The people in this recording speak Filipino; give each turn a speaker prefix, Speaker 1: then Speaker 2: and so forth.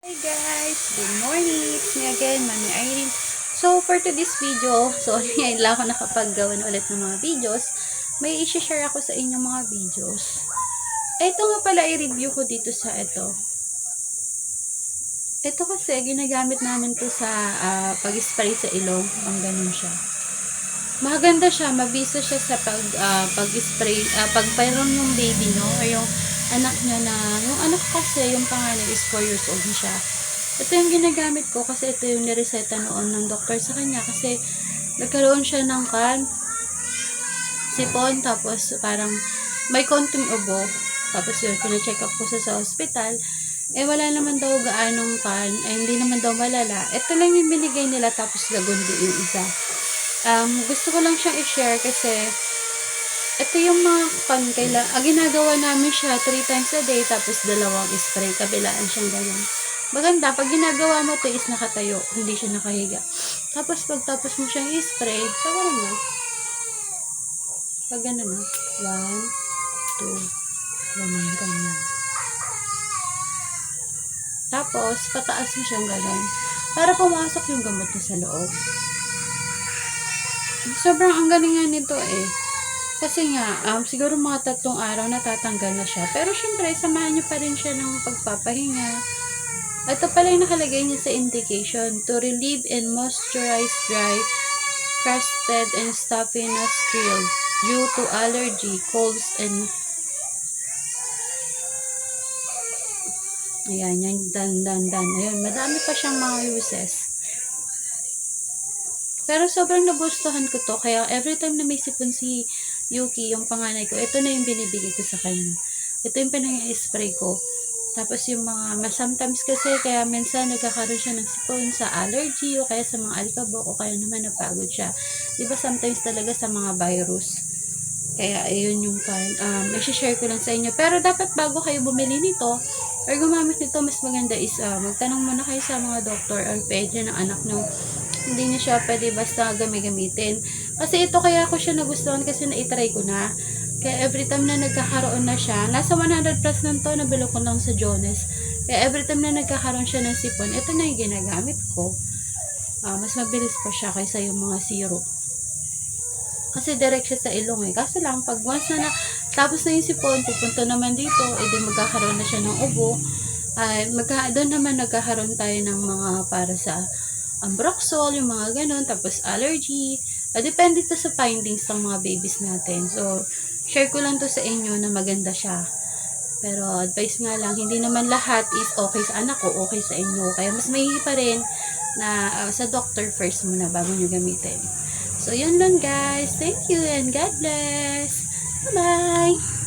Speaker 1: Hi guys! Good morning! It's me again, Mami Irene. So, for today's video, sorry, ngayon lang ako nakapaggawa na ulit ng mga videos. May isi-share ako sa inyong mga videos. Ito nga pala i-review ko dito sa ito. Ito kasi, ginagamit namin to sa ah, pag-spray sa ilong. Ang ganun siya. Maganda siya, mabisa siya sa pag ah, pag-spray, ah, pag mayroon yung baby, no? Or yung anak niya na, yung anak kasi, yung panganay is 4 years old na siya. Ito yung ginagamit ko kasi ito yung nireseta noon ng doktor sa kanya kasi nagkaroon siya ng kan, sipon, tapos parang may konting ubo. Tapos yun, pina-check up ko sa, sa hospital. Eh, wala naman daw gaanong kan, eh, hindi naman daw malala. Ito lang yung binigay nila tapos lagundi yung isa. Um, gusto ko lang siyang i-share kasi ito yung mga pan, ah, ginagawa namin siya 3 times a day tapos dalawang spray, kabilaan siyang ganyan. Maganda, pag ginagawa mo to is nakatayo, hindi siya nakahiga. Tapos pag tapos mo siyang i-spray, saka na. Pag ganun na. One, two, ganun, ganun. Tapos, pataas mo siyang ganun. Para pumasok yung gamot niya sa loob. Sobrang ang galing nga nito eh. Kasi nga, um, siguro mga tatlong araw natatanggal na siya. Pero syempre, samahan niyo pa rin siya ng pagpapahinga. Ito pala yung nakalagay niya sa indication. To relieve and moisturize dry, crusted and stuffy nostril due to allergy, colds, and Ayan, yan, dan, dan, dan. Ayan, madami pa siyang mga uses. Pero sobrang nagustuhan ko to. Kaya every time na may sipon si Yuki, yung panganay ko, ito na yung binibigay ko sa kanya. Ito yung pinag-spray ko. Tapos yung mga, sometimes kasi, kaya minsan nagkakaroon siya ng sipon sa allergy o kaya sa mga alikabok o kaya naman napagod siya. Diba sometimes talaga sa mga virus. Kaya ayun yung pan, um, share ko lang sa inyo. Pero dapat bago kayo bumili nito, or gumamit nito, mas maganda is uh, magtanong muna kayo sa mga doktor or pediatra ng anak nyo hindi niya siya pwede basta gamigamitin. Kasi ito kaya ako siya nagustuhan kasi na-try ko na. Kaya every time na nagkakaroon na siya, nasa 100 plus lang to, nabilo ko lang sa Jones. Kaya every time na nagkakaroon siya ng sipon, ito na yung ginagamit ko. Ah, mas mabilis pa siya kaysa yung mga syrup. Kasi direct siya sa ilong eh. Kaso lang, pag once na, na tapos na yung sipon, pupunta naman dito, edi magkakaroon na siya ng ubo. Ay, magka, doon naman nagkakaroon tayo ng mga para sa ambroxol, yung mga ganun, tapos allergy. Uh, depende to sa findings ng mga babies natin. So, share ko lang to sa inyo na maganda siya. Pero advice nga lang, hindi naman lahat is okay sa anak ko, okay sa inyo. Kaya mas may pa rin na uh, sa doctor first muna bago nyo gamitin. So, yun lang guys. Thank you and God bless. Bye-bye!